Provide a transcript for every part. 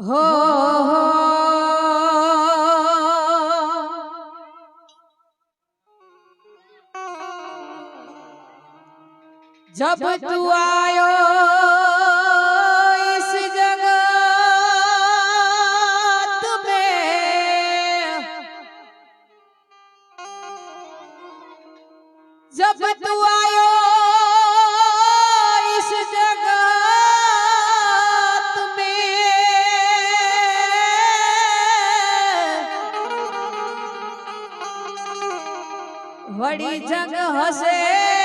હો જબ તું આયો ઇસ જગત મે. જબ તું વળી જંગ હશે.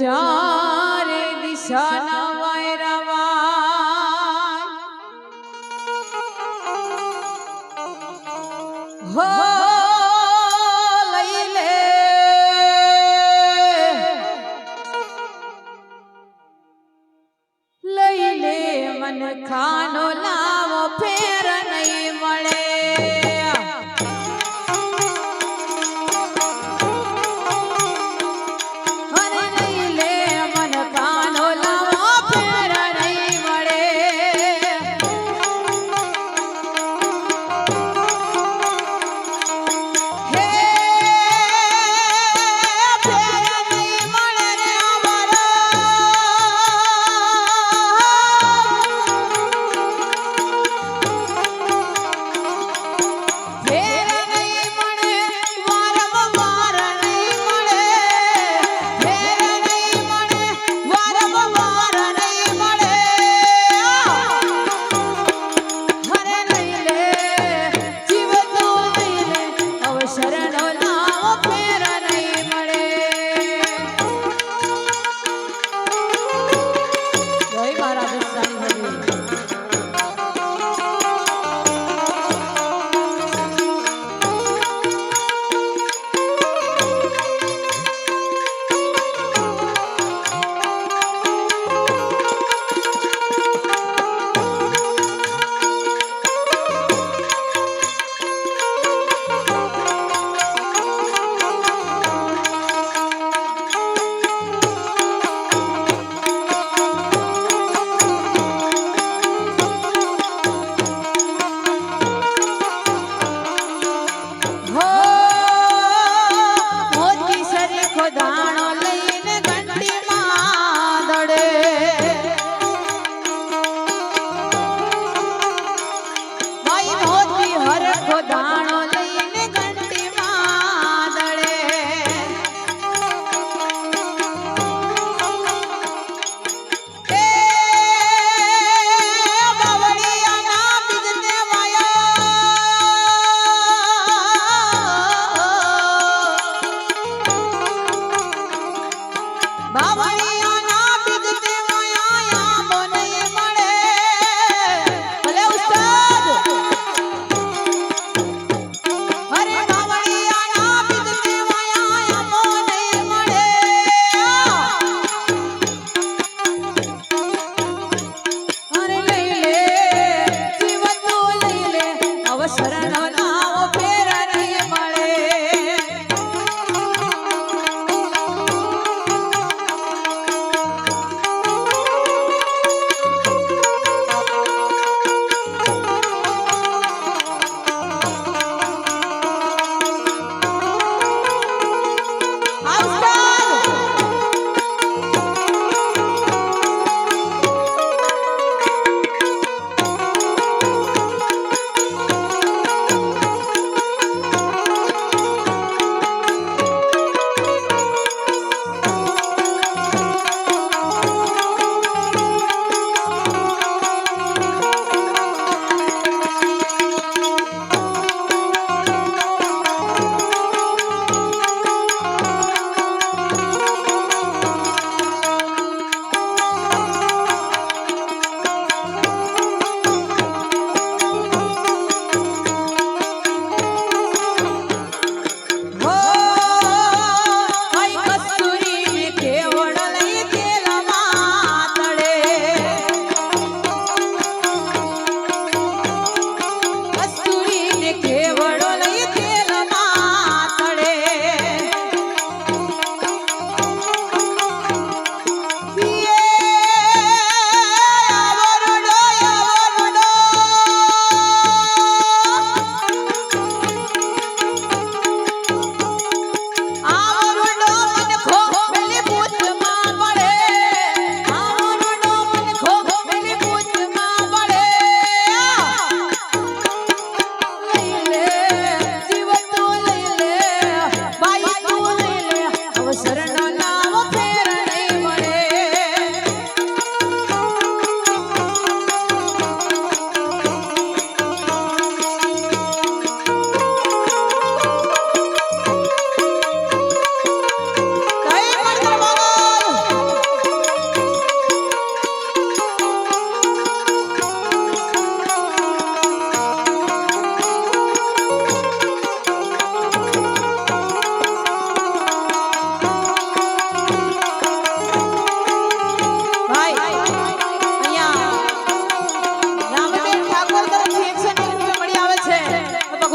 ચારે દિશાના વાયરાવાય હો ખાનો લાવો ફેર. সদা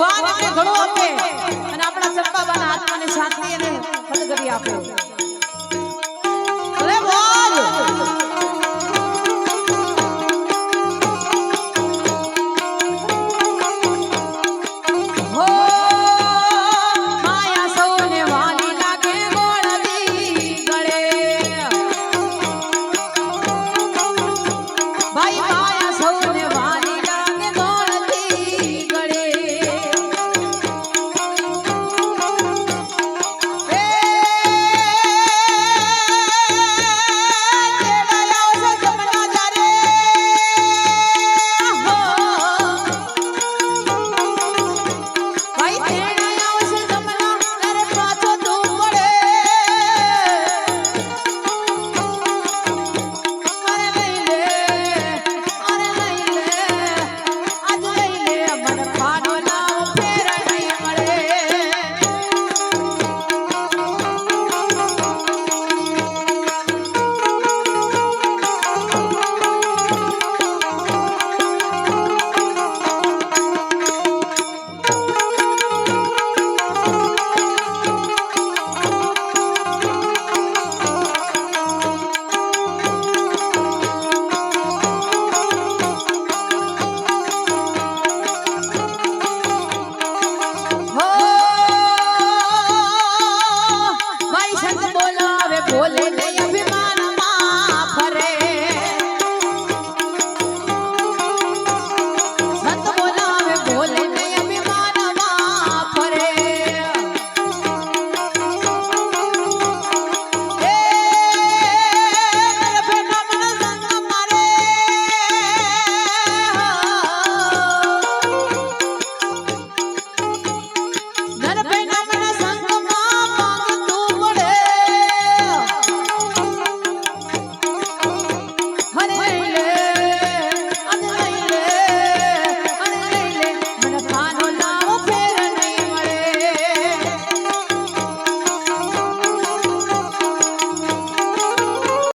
ભગવાન અમને ઘણો આપે. અને આપણા ચંપાબાના આત્માને શાંતિ અને ફળગરી આપે.